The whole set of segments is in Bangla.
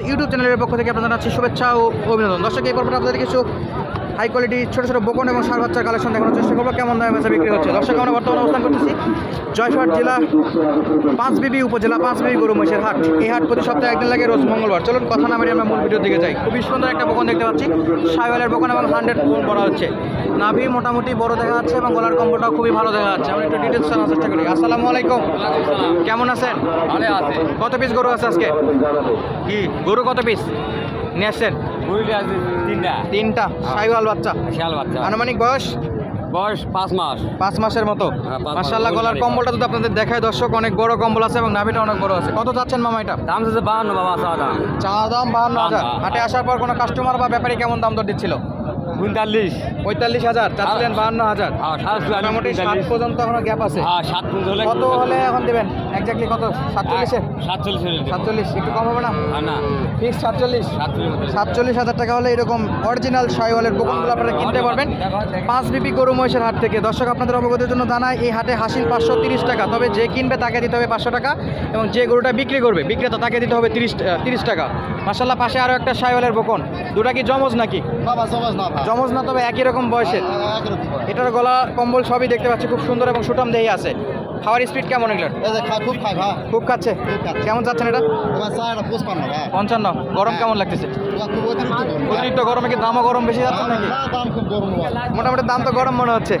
ইউটিউব চ্যানেলের পক্ষ থেকে আপনাদের জানাচ্ছি শুভেচ্ছা ও অভিনন্দন। দর্শক এই পর্বটা আপনাদের কিছু হাই কোয়ালিটি ছোটো ছোটো বোকন এবং সার বাচ্চার কালেকশন দেখানোর চেষ্টা করব। কেমন দামে বেচা বিক্রি হচ্ছে? দর্শক আমরা বর্তমানে অবস্থান করতেছি জয়পুরহাট জেলা পাঁচবিবি উপজেলা পাঁচবিবি গরু মহিষের হাট। এই হাট প্রতি সপ্তাহে একদিন লাগে রোজ মঙ্গলবার। চলুন কথা না মারি আমরা মূল ভিডিওর দিকে যাই। খুবই সুন্দর একটা বোকন দেখতে পাচ্ছি। সাইওয়ালের বোকন এবং হান্ড্রেড করা হচ্ছে। নাভি মোটামুটি বড় দেখা যাচ্ছে এবং গলার কম্বলটাও খুবই ভালো দেখা যাচ্ছে। আমরা একটু ডিটেলস জানার চেষ্টা করি। আসসালামু আলাইকুম। কেমন আছেন? কত পিস গরু আছে আজকে? কি? গরু কত পিস নিয়ে আসছেন? আছে তিনটা। তিনটা। সাইওয়াল বাচ্চা। শিয়াল বাচ্চা। আনুমানিক বয়স? বয়স পাঁচ মাস। পাঁচ মাসের মতো। হ্যাঁ, পাঁচ মাস। মার্শাল্লাহ গলার কম্বলটা যদি আপনাদের দেখায় দর্শক অনেক বড় কম্বল আছে এবং নাভিটা অনেক বড় আছে। কত চাচ্ছেন মামা এটা? দাম হচ্ছে বাহান্ন বাবা চা দাম। চা দাম বাহান্ন হাজার। হাটে আসার পর কোনো কাস্টমার বা ব্যাপারী কেমন দাম দর দিচ্ছিল? পঁয়তাল্লিশ পঁয়তাল্লিশ হাজার চাচ্ছিলেন বাহান্ন হাজার। হ্যাঁ মোটামুটি সাত পর্যন্ত এখনও গ্যাপ আছে। হ্যাঁ সাত পর্যন্ত কত হলে এখন দেবেন? এক্স্যাক্টলি কত? সাতচল্লিশে? সাতচল্লিশ সাতচল্লিশ একটু কম হবে না? হ্যাঁ, না। ফিক্স সাতচল্লিশ। সাতচল্লিশ হাজার টাকা হলে এরকম অরিজিনাল আপনারা কিনতে পারবেন। পাঁচ বিপি গরু মহিষের হাট থেকে। দর্শক আপনাদের অবগতির জন্য জানাই এই হাটে হাসিল পাঁচশো তিরিশ টাকা। তবে যে কিনবে তাকে দিতে হবে পাঁচশো টাকা এবং যে গরুটা বিক্রি করবে বিক্রেতা তাকে দিতে হবে তিরিশ তিরিশ টাকা। মাসাল্লাহ পাশে আরও একটা সাইওয়ালের বোকন। দুটা কি জমজ নাকি? বাবা সমাজ না ভাই। জমজ না তবে একই রকম বয়সের। এটার গলা কম্বল সবই দেখতে পাচ্ছি খুব সুন্দর এবং সুটাম দেহি আছে। খাওয়ার স্পিড কেমন এগুলোর? খাই খুব খাই ভাই। খুব খাচ্ছে? কেমন যাচ্ছেন এটা? পঞ্চান্ন। গরম কেমন লাগতেছে? অতিরিক্ত গরম কি দামও গরম বেশি যাচ্ছে নাকি? না দাম খুব গরম ভাই। মোটামুটি দাম তো গরম মনে হচ্ছে।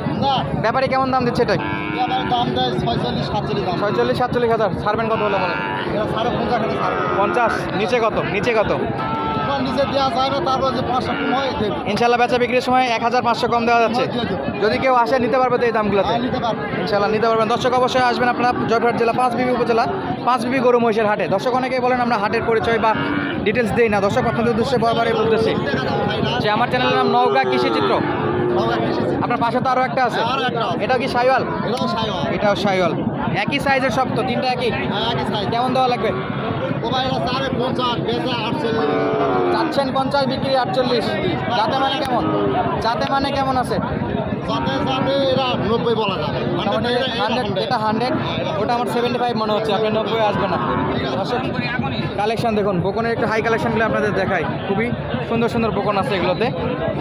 ব্যাপারে কেমন দাম দিচ্ছে এটাই? ছয়চল্লিশ সাতচল্লিশ হাজার। ছাড়বেন কত হলে বলেন পঞ্চাশ নিচে কত? নিচে কত? নিচে দেওয়া যায় না তারপর যে পাঁচশো কম হয় ইনশাল্লাহ বেচা বিক্রির সময় এক হাজার পাঁচশো কম দেওয়া যাচ্ছে। যদি কেউ আসে নিতে পারবে তো এই দামগুলোতে? হ্যাঁ, নিতে ইনশাল্লাহ নিতে পারবেন। দর্শক অবশ্যই আসবেন আপনারা জয়পুরহাট জেলা পাঁচ বিবি উপজেলা পাঁচ বিবি গরু মহিষের হাটে। দর্শক অনেকেই বলেন আমরা হাটের পরিচয় বা ডিটেলস দিই না। দর্শক আপনাদের উদ্দেশ্যে বারবারই উদ্দেশ্যে যে আমার চ্যানেলের নাম নওগাঁ কৃষি চিত্র। আপনার পাশে তো আরও একটা আছে। আরও একটা আছে। এটাও কি সাইওয়াল? এটাও সাইওয়াল। একই সাইজের সব তো তিনটা একই? হ্যাঁ কেমন দেওয়া লাগবে? চাচ্ছেন পঞ্চাশ বিক্রি আটচল্লিশ। যাতে মানে কেমন? যাতে মানে কেমন আছে? হান্ড্রেড এটা হান্ড্রেড ওটা আমার সেভেন্টি ফাইভ মনে হচ্ছে। আপনি নব্বই আসবে না। কালেকশন দেখুন। বোকনের একটু হাই কালেকশনগুলো আপনাদের দেখাই। খুবই সুন্দর সুন্দর বোকন আছে এগুলোতে।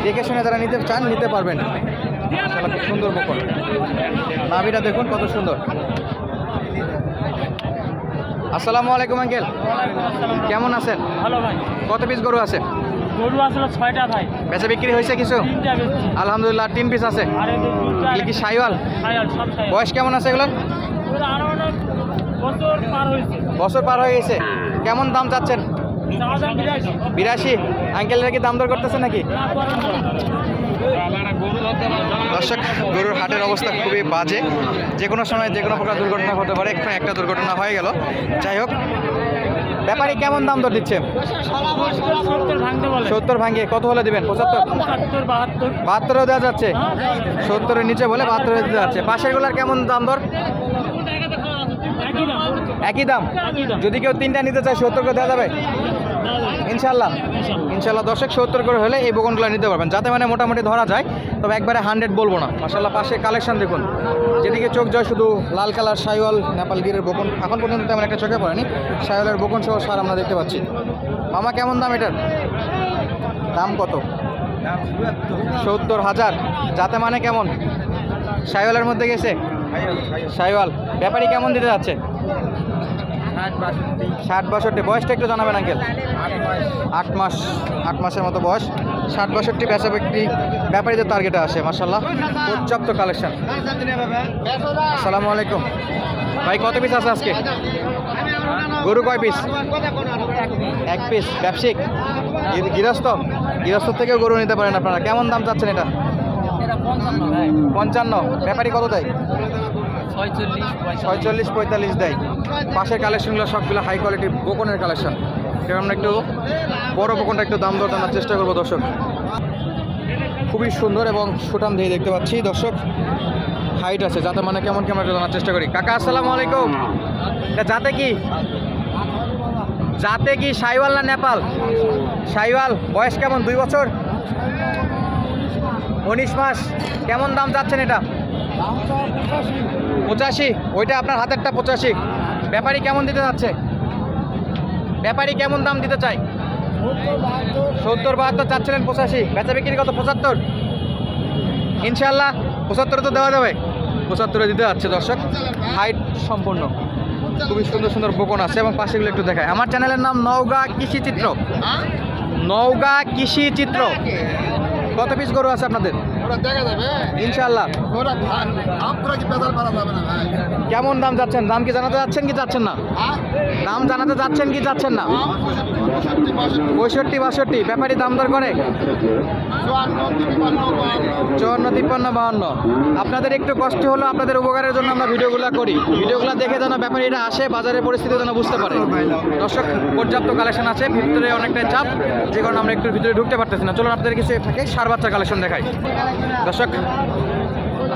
দেখে শুনে যারা নিতে চান নিতে পারবেন। খুব সুন্দর বোকন। নাভিটা দেখুন কত সুন্দর। আসসালামু আলাইকুম আঙ্কেল। কেমন আছেন? ভালো ভাই। কত পিস গরু আছে? গরু আসলে ছয়টা ভাই। বেচা বিক্রি হয়েছে কিছু? আলহামদুলিল্লাহ তিন পিস আছে। কি সাইওয়াল? বয়স কেমন আছে এগুলোর? বছর পার হয়ে গেছে। কেমন দাম চাচ্ছেন? বিরাশি। আঙ্কেলের কি দাম দর করতেছে নাকি। দর্শক, গরুর হাটের অবস্থা খুবই বাজে। যে কোনো সময় যে কোনো প্রকার দুর্ঘটনা হতে পারে এখানে একটা দুর্ঘটনা হয়ে গেল। যাই হোক, ব্যাপারী কেমন দাম দর দিচ্ছে? সত্তর ভাঙিয়ে কত হলে দিবেন? পঁচাত্তর? বাহাত্তরও দেওয়া যাচ্ছে। সত্তরের নিচে বলে বাহাত্তরে দেওয়া যাচ্ছে। পাশেরগুলার কেমন দাম দর? একই দাম। যদি কেউ তিনটা নিতে চায় সত্তর করে দেওয়া যাবে। ইনশাল্লাহ ইনশাল্লাহ। দর্শক সত্তর করে হলে এই বকনগুলো নিতে পারবেন। যাতে মানে মোটামুটি ধরা যায়, তবে একবারে হান্ড্রেড বলব না। মাসাল্লাহ পাশে কালেকশন দেখুন। যেদিকে চোখ যায় শুধু লাল কালার সাইওয়াল নেপালগিরের বকন এখন পর্যন্ত তেমন একটা চোখে পড়েনি। সাইওয়ালের বকন সহ সার আমরা দেখতে পাচ্ছি। মামা, কেমন দাম এটার? দাম কত? সত্তর হাজার। যাতে মানে কেমন? সাইওয়ালের মধ্যে গেছে? সাইওয়াল ব্যাপারী কেমন দিতে যাচ্ছে? ষাট বাষট্টি। বয়সটা একটু জানাবেন আঙ্কেল? আট মাস। আট মাসের মতো বয়স। ষাট বাষট্টি বেচা বিক্রি ব্যাপারীদের টার্গেটে আসে মাসাল্লাহ পর্যাপ্ত কালেকশন আসসালামু আলাইকুম। ভাই কত পিস আছে আজকে? গরু কয় পিস এক পিস ব্যবসায়িক? গৃহস্থ? গৃহস্থ থেকেও গরু নিতে পারেন আপনারা। কেমন দাম চাচ্ছেন এটা? পঞ্চান্ন। ব্যাপারী কত দেয়? ছয়চল্লিশ, পঁয়তাল্লিশ। দেয়। পাশের কালেকশনগুলো সবগুলো হাই কোয়ালিটি বোকনের কালেকশন। এবার আমরা একটু বড় বোকনটা একটু দাম দর জানার চেষ্টা করব, দর্শক। খুবই সুন্দর এবং সুটাম দিয়ে দেখতে পাচ্ছি, দর্শক। হাইট আছে, যাতে মানে কেমন কেমন একটু জানার চেষ্টা করি। কাকা, আসসালামু আলাইকুম। যাতে কি? যাতে কি সাইওয়াল না নেপাল? সাইওয়াল, বয়স কেমন? দুই বছর? উনিশ মাস। কেমন দাম যাচ্ছেন এটা? পঁচাশি। ওইটা আপনার হাতেরটা পঁচাশি। ব্যাপারী কেমন দিতে যাচ্ছে? ব্যাপারী কেমন দাম দিতে চাই সত্তর বাহাত্তর চাচ্ছিলেন পঁচাশি। বেচা বিক্রি কত? পঁচাত্তর। ইনশাল্লাহ পঁচাত্তরে তো দেওয়া যাবে। পঁচাত্তরে দিতে যাচ্ছে দর্শক। হাইট সম্পূর্ণ। খুবই সুন্দর সুন্দর বকন আছে এবং পাশেগুলো একটু দেখায়। আমার চ্যানেলের নাম নওগাঁ কৃষি চিত্র। নওগাঁ কৃষি চিত্র। কত পিস গরু আছে আপনাদের? ইনশাল্লাহ কেমন দাম যাচ্ছেন? দাম কি জানাতে যাচ্ছেন কি যাচ্ছেন না? হ্যাঁ? দাম জানাতে যাচ্ছেন কি যাচ্ছেন না? পঁয়ষট্টি বাষট্টি। ব্যাপারী দাম দর করে? চুয়ান্ন তিপ্পান্ন বাহান্ন। চুয়ান্ন তিপ্পান্ন বাহান্ন। আপনাদের একটু কষ্ট হলো আপনাদের উপকারের জন্য আমরা ভিডিওগুলো করি। ভিডিওগুলো দেখে যেন ব্যাপারীরা আসে বাজারের পরিস্থিতি যেন বুঝতে পারে। দর্শক পর্যাপ্ত কালেকশন আছে ভিতরে অনেকটাই চাপ। যে কারণে আমরা একটু ভিতরে ঢুকতে পারতেছি না। চলুন আপনাদের কিছু থাকে সার বাচ্চার কালেকশন দেখাই। দর্শক,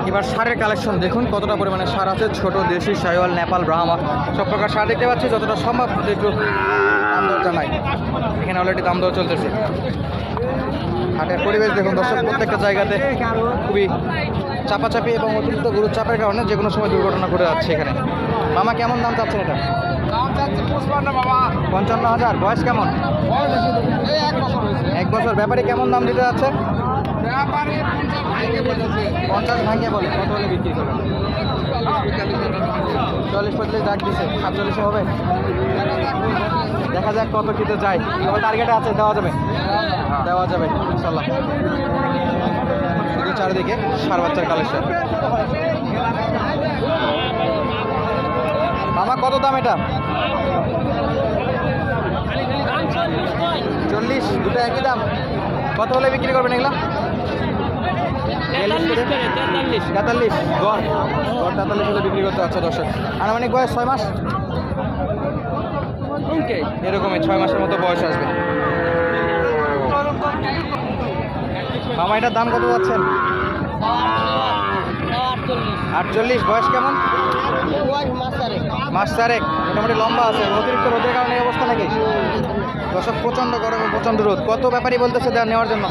এবার সারের কালেকশন দেখুন, কতটা পরিমাণে সার আছে। ছোট দেশি সাইওয়াল নেপাল, ব্রাহ্মা, সব প্রকার সার দেখতে পাচ্ছি, যতটা সম্ভব একটু দাম দর জানাই। এখানে অলরেডি দাম দর চলতেছে। হাটের পরিবেশ দেখুন দর্শক, প্রত্যেকটা জায়গাতে খুবই চাপাচাপি এবং অতিরিক্ত গরুর চাপের কারণে যে কোনো সময় দুর্ঘটনা ঘটে যাচ্ছে এখানে। মামা, কেমন দাম চাচ্ছেন এটা? পঞ্চান্ন হাজার, বয়স কেমন? এক বছর। ব্যাপারে কেমন দাম দিতে যাচ্ছে? পঞ্চাশ ভাঙিয়ে বলে, কত হলে বিক্রি করবে? চল্লিশ পঁয়তাল্লিশ ডাক দিছে, সাতচল্লিশে হবে? দেখা যাক কত কিতে যায়। তবে টার্গেটে আছে, দেওয়া যাবে। দেওয়া যাবে, ইনশাল্লাহ। শুধু চারিদিকে সার বাচ্চার কালেকশন মামা, কত দাম এটা? চল্লিশ, দুটো একই দাম। কত হলে বিক্রি করবেন এগুলা? তেতাল্লিশ গড় গড় তেতাল্লিশ। হলে বিক্রি করতে হচ্ছে দর্শক। আনুমানিক বয়স ছয় মাস? এরকমই ছয় মাসের মতো বয়স আসবে। মামা এটার দাম কত পাচ্ছেন আটচল্লিশ। বয়স কেমন? মাস চারেক। মোটামুটি লম্বা আছে। অতিরিক্ত রোদের কারণে এই অবস্থা নাকি? দর্শক প্রচণ্ড গরম প্রচণ্ড রোদ। কত ব্যাপারই বলতেছে দেওয়া নেওয়ার জন্য?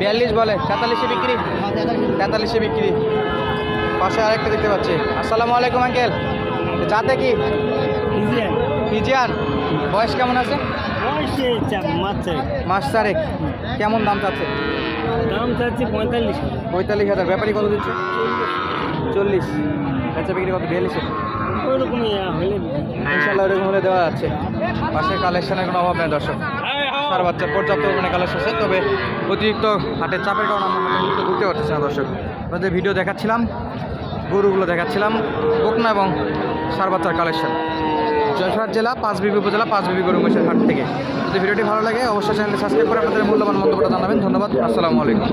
বিয়াল্লিশ বলে তেতাল্লিশে বিক্রি? তেতাল্লিশে বিক্রি। পাশে আরেকটা দেখতে পাচ্ছি। আসসালামু আলাইকুম আঙ্কেল। চাতে কি? পিজিয়ান বয়স কেমন আছে? মাস চারেক। কেমন দাম চাচ্ছে? দাম চাচ্ছি পঁয়তাল্লিশ পঁয়তাল্লিশ হাজার। ব্যাপারই কত দিচ্ছে? চল্লিশ। বেচা বিক্রি কত? বিয়াল্লিশে? ওইরকমই হলে ইনশাল্লাহ ওরকম হলে দেওয়া যাচ্ছে। পাশের কালেকশনের কোনো অভাব নেই দর্শক। সার বাচ্চার পর্যাপ্ত পরিমাণে কালেকশন আছে তবে অতিরিক্ত হাটের চাপের কারণে আমরা ঘুরতে পারতেছি না, দর্শক। আমাদের ভিডিও দেখাচ্ছিলাম, গরুগুলো দেখাচ্ছিলাম, বকনা এবং সার বাচ্চার কালেকশন জয়পুরহাট জেলা পাঁচ বিবি উপজেলা পাঁচ বিবি গরু মহিষের হাট থেকে। যদি ভিডিওটি ভালো লাগে, অবশ্যই চ্যানেলটি সাবস্ক্রাইব করে আপনাদের মূল্যবান মন্তব্যটা জানাবেন। ধন্যবাদ, আসসালামু আলাইকুম।